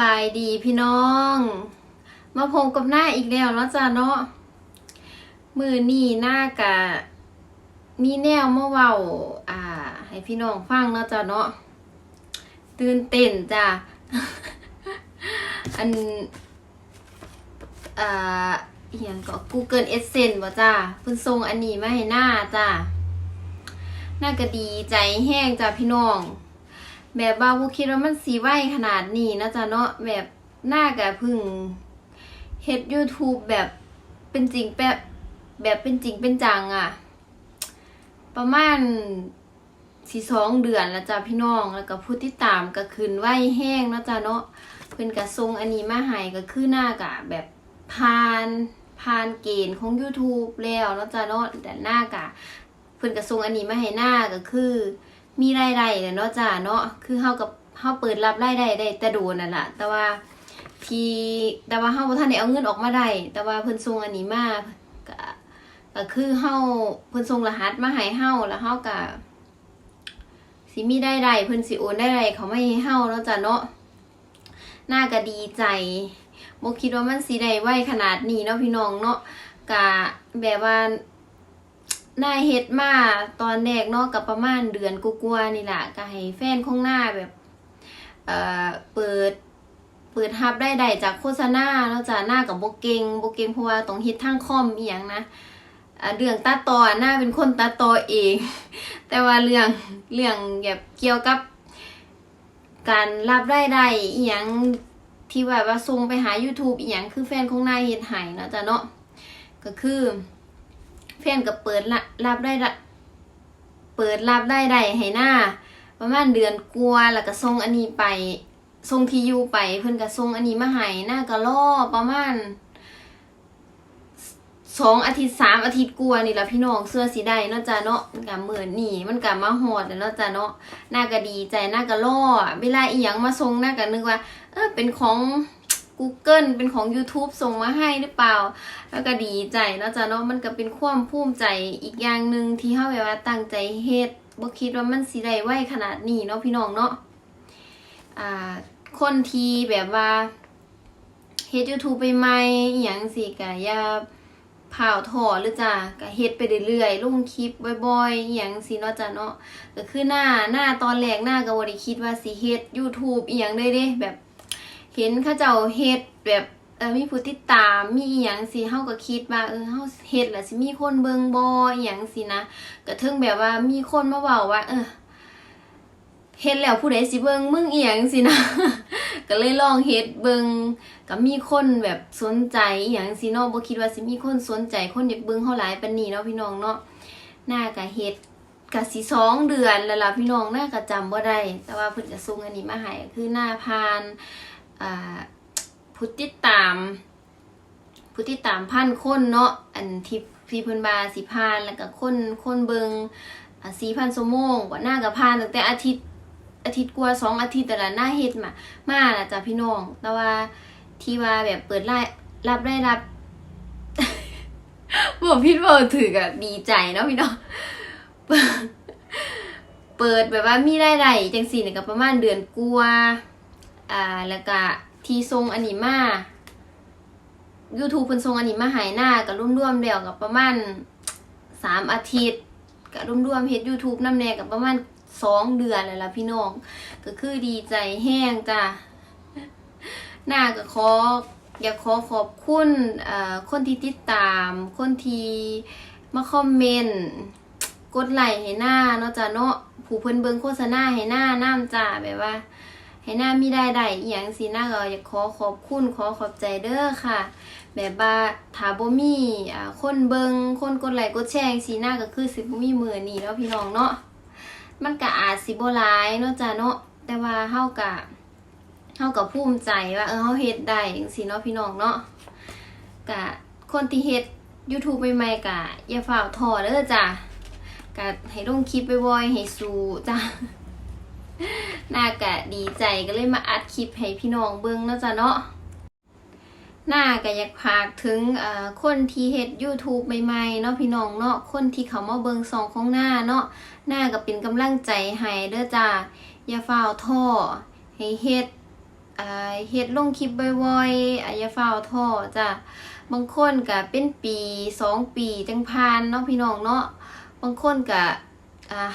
บายดีพี่น้อง มาพบกับหน้าอีกแล้วเนาะจ้าเนาะมือนี่หน้ากะมีแนวเมาเว้าอ่า ให้พี่น้องฟังเนาะจ้าเนาะตื่นเต้นจ้าอันอ่าอหย่างก็ Google Essence บ่จ้าเพิ่นส่งอันนี้มาให้หน้าจ้าหน้าก็ดีใจแห้งจ้าพี่น้อง แบบว่าบ่คิดว่ามันสีไหวขนาดนี้นะจ๊ะเนาะแบบหน้ากะพึ่งเฮ็ด YouTube แบบเป็นจริงแบบแบบเป็นจริงเป็นจังอะ่ะประมาณสี่สองเดือนแล้วจ้ะพี่น้องแล้วก็ผู้ที่ตามก็ขึ้นไหวแห้งเนาะจ้ะเนาะเพิ่นก็ส่งอันนี้มาให้ก็คือหน้ากะแบบผ่านผ่านเกณฑ์ของ YouTube แล้วเนาะจ้ะเนาะแต่หน้ากะเพิ่นก็ส่งอันนี้มาให้หน้าก็คือ มีรายได้เนาะจ้าเนาะคือเฮากับเฮาเปิดรับรายได้ได้แต่โดนนั่นแหละแต่ว่าที่แต่ว่าเฮาบ่ทันได้เอาเงินออกมาได้แต่ว่าเพิ่นส่งอันนี้มาก็ก็คือเฮาเพิ่นส่งรหัสมาให้เฮาแล้วเฮาก็สิมีได้ได้เพิ่นสิโอนได้ได้เขาไม่ให้เฮาเนาะจ้าเนาะน่าก็ดีใจบ่คิดว่ามันสิได้ไวขนาดนี้เนาะพี่น้องเนาะก็แบบว่า นายเฮ็ดมาตอนแรกเนาะกับประมาณเดือนกว่าๆนี่แหละก็ให้แฟนของหน้าแบบเอ่อเปิดเปิดฮับได้ได้จากโฆษณาแล้วจ้ะหน้ากับโบเกงโบเกงเพราะว่าต้องฮ็ดทางคอมอีหยังนะเรื่องตัดต่อหน้าเป็นคนตัดต่อเอง แต่ว่าเรื่องเรื่องแบบเกี่ยวกับ การรับได้ได้อีหยังที่ว่าว่าส่งไปหา YouTube อีหยังคือแฟนของนายเฮ็ดให้เนาะจ้ะเนาะก็คือ ฟนก็เปิดรับได้ละเปิดรับได้ได้ให้หน้า ประมาณเดือนกว่าแล้วก็ส่งอันนี้ไปส่งที่อยู่ไปเพิ่นก็ส่งอันนี้มาให้หน้าก็รอประมาณสองอาทิตย์สามอาทิตย์กว่านี่ละพี่น้องเสื้อสีได้เนาะจ้ะเนาะมันก็เหมือนนี่มันก็มาฮอดเนาะจ้ะเนาะหน้าก็ดีใจหน้าก็รอเวลาอีหยังมาส่งหน้าก็นึกว่า เออเป็นของ Google เป็นของ YouTube ส่งมาให้หรือเปล่า แล้วก็ดีใจเนาะจ้ะเนาะมันก็เป็นความภูมิใจอีกอย่างหนึ่งที่เฮาแบบว่าตั้งใจเฮ็ดบ่คิดว่ามันสิได้ไวขนาดนี้เนาะพี่น้องเนาะอ่าคนที่แบบว่าเฮ็ด YouTube ไปใหม่อหยังสิก็อย่าผ่าถอหรือจ้ะก็เฮ็ดไปเรื่อยๆลงคลิปบ่อยๆอหยังสิเนาะจ้ะเนาะก็คือหน้าหน้าตอนแรกหน้าก็บ่ได้คิดว่าสิเฮ็ด YouTube อีหยังได้เด้แบบ เห็นเขาเจ้าเฮ็ดแบบเออมีผู้ติดตามมีอีหยังสิเฮาก็คิดว่าเออเฮาเฮ็ดแล้วสิมีคนเบิ่งบ่อีหยังสินะก็ถึงแบบว่ามีคนมาเว้าว่า เออเฮ็ดแล้วผู้ใดสิเบิ่งมึงอีหยังสินะ ก็เลยลองเฮ็ดเบิ่งก็มีคนแบบสนใจอีหยังสิเนาะบ่คิดว่าสิมีคนสนใจคนอยากเบิ่งเฮาหลายปานนี้เนาะพี่น้องเนาะหน้าก็เฮ็ดก็สิสองเดือนแล้วล่ะพี่น้องหน้าก็จำบ่ได้แต่ว่าเพิ่นก็ส่งอันนี้มาให้คือหน้าพานอ ผู้ติดตามผู้ติดตามพันคนเนาะอันที่ที่เพิ่นบาสิพานแล้วก็คนคนเบิงสี่พันชั่วโมงกว่าหน้ากับพานตั้งแต่อาทิตย์อาทิตย์กว่าสองอาทิตย์แต่ละหน้าเฮ็ดมามาน่ะจ้ะพี่น้อง แต่ว่าที่ว่าแบบเปิดไล่รับได้รับบอกพี่บอกถืออะดีใจเนาะพี่น้องเปิดแบบว่ามีรายได้จังสี่เนี่ยก็ประมาณเดือนกว่า อ่าแล้วก็ทีทรงอันนี้มา YouTube เพิ่นทรงอันนี้มาหายหน้าก็ร่วมๆแล้วกับประมาณสามอาทิตย์ก็ร่วมๆเฮ็ด YouTube นำแน่กับประมาณสองเดือนแล้วล่ะพี่น้อง ก็คือดีใจแห้งจ้ะหน้าก็ขออยากขอขอบคุณเอ่อคนที่ติดตาม คนที่มาคอมเมนต์กดไลค์ให้หน้าเนาะจ้ะเนาะผู้เพิ่นเบิ่งโฆษณาให้หน้าน้ำจ้าแบบว่า ให้หน้ามีได้ได้อหย่างสีหน้าก็อยากขอขอบคุณขอขอบใจเด้อค่ะ แบบว่าถ้าบ่มีอ่าคนเบิงคนกดไลค์กดแชร์สีหน้าก็คือสิบ่มีมือนี่เนาะพี่น้องเนาะมันก็อาจสิบ่หลายเนาะจ้ะเนาะแต่ว่าเฮาก็เฮาก็ภูมิใจว่าเออเฮาเฮ็ดได้จังซี่เนาะพี่น้องเนาะก็คนที่เฮ็ด YouTube ใหม่ๆก็อย่าฝ่าวท้อเด้อจ้ะก็ให้ลงคลิปบ่อยๆให้สู้จ้ะ น่ากะดีใจก็เลยมาอัดคลิปให้พี่น้องเบิ่งเนาะจ้ะเนาะน่ากะอยากพากถึงเอ่อคนที่เฮ็ด YouTube ใหม่ๆเนาะพี่น้องเนาะคนที่เขามาเบิ่งสองของหน้าเนาะหน้าก็เป็นกำลังใจให้เด้อจ้าอย่าฝ้าวท้อให้เฮ็ดอ่าเฮ็ดลงคลิปบ่อยๆอะอย่าฟ้าวท้อจ้ะบางคนก็เป็นปีสองปีจังผ่านเนาะพี่น้องเนาะบางคนก็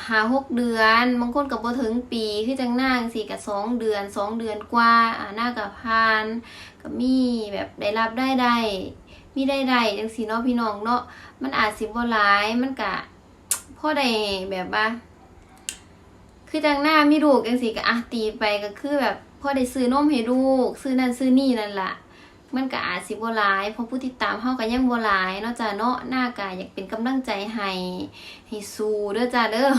ห้าหกเดือนบางคนก็บ่ถึงปีคือจังนางสิก็สองเดือนสองเดือนกว่าอ่าหน้าก็ผ่านก็มีแบบได้รับได้ได้มีได้ได้จังซี่เนาะพี่น้องเนาะมันอาจสิบ่หลายมันก็พอได้แบบว่า คือจังหน้ามีลูกจังสิก็อะตีไปก็คือแบบพ่อได้ซื้อนมให้ลูกซื้อนั่นซื้อนี่นั่นละ มันก็อาจสิบ่หลายเพราะผู้ติดตามเฮาก็ยังบ่หลายนาะจ้ะเนาะหน้ากายอยากเป็นกำลังใจให้ให้สู้เด้อจ้ะเด้อ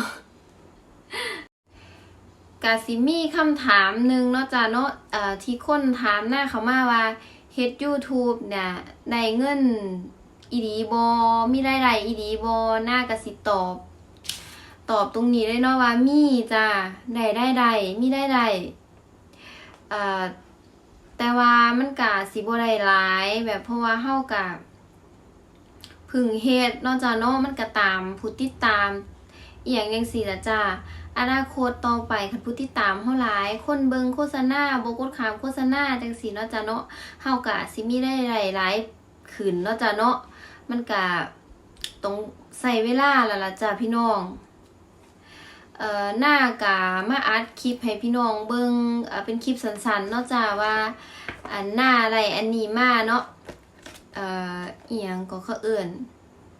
กาสิมีคำถามหนึ่งเนาะจ้ะเนาะที่คนถามหน้าเขามาว่าเฮ็ด YouTube เนี่ยได้เงินอีดีบ่มีรายได้อีดีบ่หน้าก็สิตอบ ตอบตรงนี้เลยเนาะว่ามีจ้าได้ได้ได้มีได้ได้อ่อ แต่ว่ามันกะสิบ่ได้หลาย แบบเพราะว่าเฮากะพึ่งเฮ็ดนอกจากนาะมันก็ตามผู้ติดตามอีหยังจังซี่ล่ะจ้าอนาคตต่อไปคันผู้ติดตามเฮาหลาย คนเบิงโฆษณาบ่กดขามโฆษณาจังซี่เนาะจ้าเนาะเฮากะสิมีได้หลายหลายขึ้นเนาะจ้าเนาะมันกะต้องใส่เวลาแล้วล่ะจ้าพี่น้อง เอ่อหน้ากามาอัดคลิปให้พี่น้องเบิงเอ่อเป็นคลิปสั้นๆเนาะจ้าว่าอันหน้าอะไรอันนี้มาเนาะเอ่ออียงก็เขาเอื่น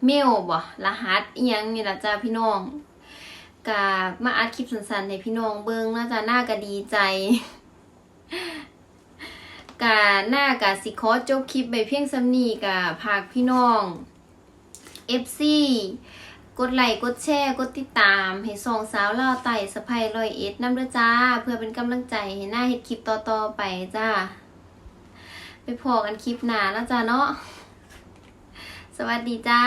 เมลบ่รหัสอียงนี่ละจ้าพี่น้องกามาอัดคลิปสั้นๆให้พี่น้องเบิงเนาะจ้าหน้าก็ดีใจกาหน้ากาสิขอจบคลิปไปเพียงสำนีกาพากพี่น้อง FC กดไลค์กดแชร์กดติดตาม ให้สองสาวเล่าไต่สะพายลอยเอ็ดนำด้วยจ้า เพื่อเป็นกำลังใจให้หน้าเห็ดคลิปต่อๆไปจ้า ไปพอกันคลิปหนาแล้วจ้าเนาะสวัสดีจ้า